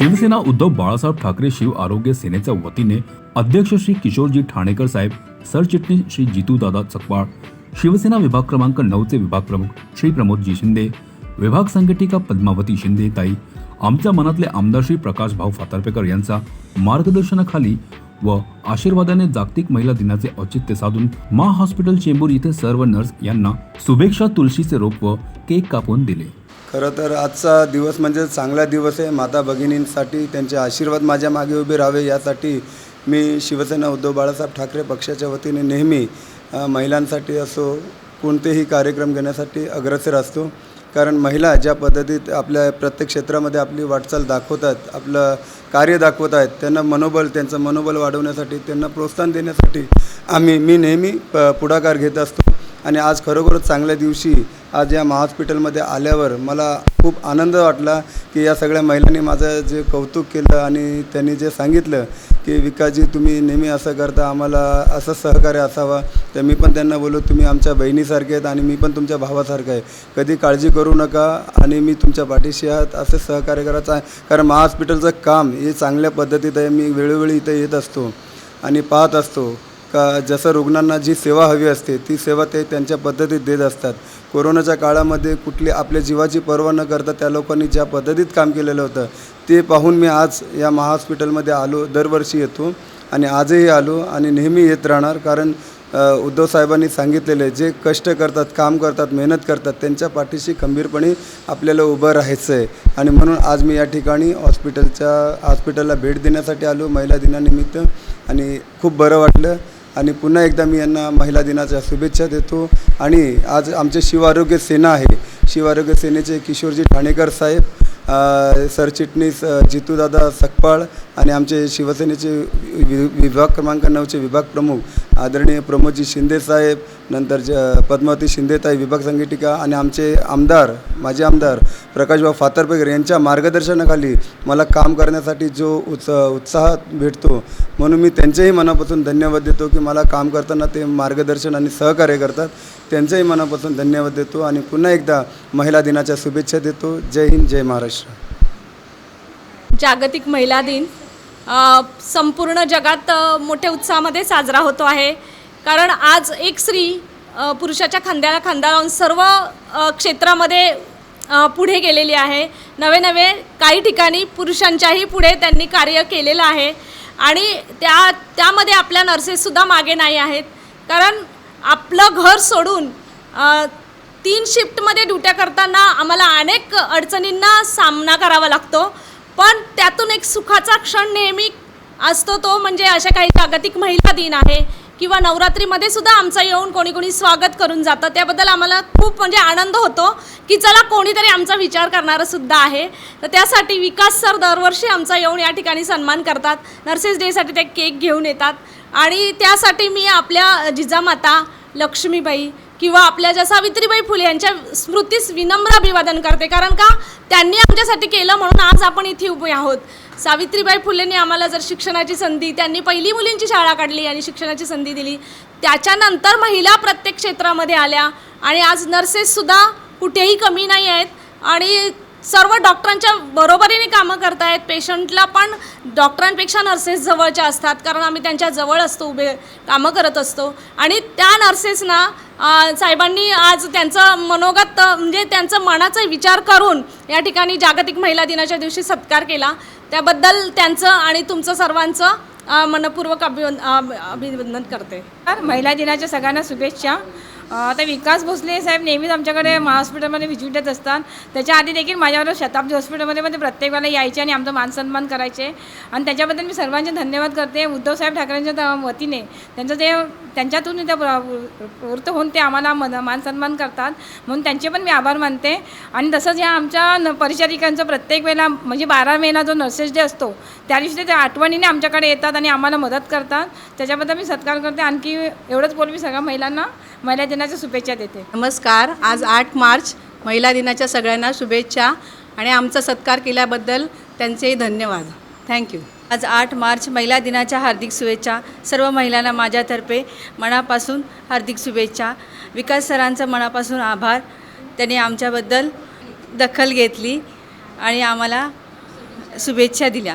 शिवसेना उद्धव बाळासाहेब ठाकरे शिव आरोग्य सेनेच्या वतीने अध्यक्ष श्री किशोरजी ठाणेकर साहेब सरचिटणीस श्री जितूदादा चकवाळ शिवसेना विभाग क्रमांक नऊचे विभाग प्रमुख श्री प्रमोदजी शिंदे विभाग संघटिका पद्मावती शिंदे ताई आमच्या मनातले आमदार श्री प्रकाश भाऊ फातारपेकर यांचा मार्गदर्शनाखाली व आशीर्वादाने जागतिक महिला दिनाचे औचित्य साधून मा हॉस्पिटल चेंबूर येथे सर्व नर्स यांना शुभेच्छा तुळशीचे रोप व केक कापून दिले. खरं तर आजचा दिवस म्हणजे चांगला दिवस आहे. माता भगिनींसाठी त्यांचे आशीर्वाद माझ्या मागे उभे राहावे यासाठी मी शिवसेना उद्धव बाळासाहेब ठाकरे पक्षाच्या वतीने नेहमी महिलांसाठी असो कोणतेही कार्यक्रम घेण्यासाठी अग्रसर असतो. कारण महिला ज्या पद्धतीत आपल्या प्रत्येक क्षेत्रामध्ये आपली वाटचाल दाखवतात आपलं कार्य दाखवत आहेत त्यांना मनोबल त्यांचं मनोबल वाढवण्यासाठी त्यांना प्रोत्साहन देण्यासाठी आम्ही मी नेहमी प पुढाकार घेत असतो. आणि आज खरोखरच चांगल्या दिवशी आज या महाहॉस्पिटलमध्ये आल्यावर मला खूप आनंद वाटला की या सगळ्या महिलांनी माझं जे कौतुक केलं आणि त्यांनी जे सांगितलं की विकाजी तुम्ही नेहमी असं करता आम्हाला असं सहकार्य असावा. तर मी पण त्यांना बोललो तुम्ही आमच्या बहिणीसारखे आहेत आणि मी पण तुमच्या भावासारखं आहे. कधी काळजी करू नका आणि मी तुमच्या पाठीशी आहात असं सहकार्य करायचं आहे. कारण महाहॉस्पिटलचं काम हे चांगल्या पद्धतीत आहे मी वेळोवेळी इथं येत असतो आणि पाहत असतो. का जसं रुग्णांना जी सेवा हवी असते ती सेवा ते त्यांच्या पद्धतीत देत असतात. कोरोनाच्या काळामध्ये कुठली आपल्या जीवाची पर्वा न करता त्या लोकांनी ज्या पद्धतीत काम केलेलं होतं ते पाहून मी आज या महाहॉस्पिटलमध्ये आलो दरवर्षी येतो आणि आजही आलो आणि नेहमी येत राहणार. कारण उद्धव साहेबांनी सांगितलेले जे कष्ट करतात काम करतात मेहनत करतात त्यांच्या पाठीशी खंबीरपणे आपल्याला उभं राहायचं आहे. आणि म्हणून आज मी या ठिकाणी हॉस्पिटलच्या हॉस्पिटलला भेट देण्यासाठी आलो. महिला दिनानिमित्त. आणि खूप बरं वाटलं. आणि पुन्हा एकदा मी यांना महिला दिनाच्या शुभेच्छा देतो. आणि आज आमचे शिवआरोग्य सेना आहे. शिव आरोग्य सेनेचे किशोरजी ठाणेकर साहेब सरचिटणीस जितूदादा सकपाळ आणि आमचे शिवसेनेचे वि विभाग क्रमांक नऊचे विभाग प्रमुख आदरणीय प्रमोदजी शिंदेसाहेब नंतर ज पद्मावती शिंदेताई विभाग संघटिका आणि आमचे आमदार माजी आमदार प्रकाशभाऊ फातरपेकर यांच्या मार्गदर्शनाखाली मला काम करण्यासाठी जो उत्स उत्साह भेटतो म्हणून मी त्यांच्याही मनापासून धन्यवाद देतो की मला काम करताना ते मार्गदर्शन आणि सहकार्य करतात. त्यांचंही मनापासून धन्यवाद देतो आणि पुन्हा एकदा महिला दिनाच्या शुभेच्छा देतो. जय हिंद जय महाराष्ट्र. जागतिक महिला दिन संपूर्ण जगात मोठ्या उत्साहामध्ये साजरा होतो आहे. कारण आज एक स्त्री पुरुषाच्या खांद्याला खांदा लावून सर्व क्षेत्रामध्ये पुढे गेलेली आहे. नवे नवे काही ठिकाणी पुरुषांच्याही पुढे त्यांनी कार्य केलेलं आहे. आणि त्या त्यामध्ये आपल्या नर्सेससुद्धा मागे नाही आहेत. कारण आपलं घर सोडून तीन शिफ्टमध्ये ड्युट्या करताना आम्हाला अनेक अडचणींना सामना करावा लागतो. पण त्यातून एक सुखाचा क्षण नेहमी असतो तो म्हणजे अशा काही जागतिक महिला दिन आहे किंवा नवरात्रीमध्ये सुद्धा आमचा येऊन कोणी कोणी स्वागत करून जातं. त्याबद्दल आम्हाला खूप म्हणजे आनंद होतो की चला कोणीतरी आमचा विचार करणारं सुद्धा आहे. तर त्यासाठी विकास सर दरवर्षी आमचा येऊन या ठिकाणी सन्मान करतात. नर्सेस डेसाठी ते केक घेऊन येतात. आणि त्यासाठी मी आपल्या जिजामाता लक्ष्मीबाई किंवा आपल्या ज्या सावित्रीबाई फुले यांच्या स्मृतीस विनम्र अभिवादन करते. कारण का? त्यांनी आमच्यासाठी केलं म्हणून आज आपण इथे उभे आहोत. सावित्रीबाई फुलेंनी आम्हाला जर शिक्षणाची संधी त्यांनी पहिली मुलींची शाळा काढली आणि शिक्षणाची संधी दिली. त्याच्यानंतर महिला प्रत्येक क्षेत्रामध्ये आल्या आणि आज नर्सेससुद्धा कुठेही कमी नाही आहेत. आणि सर्व डॉक्टरांच्या बरोबरीने कामं करतायत. पेशंटला पण डॉक्टरांपेक्षा नर्सेस जवळच्या असतात. कारण आम्ही त्यांच्या जवळ असतो उभे कामं करत असतो. आणि त्या नर्सेसना साहेबांनी आज त्यांचं मनोगत म्हणजे त्यांचं मनाचा विचार करून या ठिकाणी जागतिक महिला दिनाच्या दिवशी सत्कार केला. त्याबद्दल त्यांचं आणि तुमचं सर्वांचं मनपूर्वक अभिवन अ- अभिनंदन करते. तर महिला दिनाच्या सगळ्यांना शुभेच्छा. आता विकास भोसले साहेब नेहमीच आमच्याकडे हॉस्पिटलमध्ये व्हिजिट देत असतात. त्याच्या आधी देखील माझ्यावर शताब्दी हॉस्पिटलमध्ये पण ते प्रत्येक वेळेला यायचे आणि आमचा मानसन्मान करायचे. आणि त्याच्याबद्दल मी सर्वांचे धन्यवाद करते. उद्धवसाहेब ठाकरेंच्या त- वतीने त्यांचं ते त्यांच्यातून त्या वृत्त होऊन ते आम्हाला मन मानसन्मान करतात. म्हणून त्यांचे पण मी आभार मानते. आणि तसंच ह्या आमच्या न परिचारिकांचं प्रत्येक वेळेला म्हणजे बारा मेला जो नर्सेस डे असतो त्या दिवशी ते त्या आठवणीने आमच्याकडे येतात आणि आम्हाला मदत करतात. त्याच्याबद्दल मी सत्कार करते. आणखी एवढंच बोल मी सगळ्या महिलांना. महिला दिनाच्या शुभेच्छा देते. नमस्कार. आज आठ मार्च महिला दिनाच्या सगळ्यांना शुभेच्छा. आणि आमचा सत्कार केल्याबद्दल त्यांचेही धन्यवाद. थँक्यू आज आठ मार्च महिला दिनाच्या हार्दिक शुभेच्छा. सर्व महिलांना माझ्यातर्फे मनापासून हार्दिक शुभेच्छा. विकास सरांचं मनापासून आभार. त्यांनी आमच्याबद्दल दखल घेतली आणि आम्हाला शुभेच्छा दिल्या.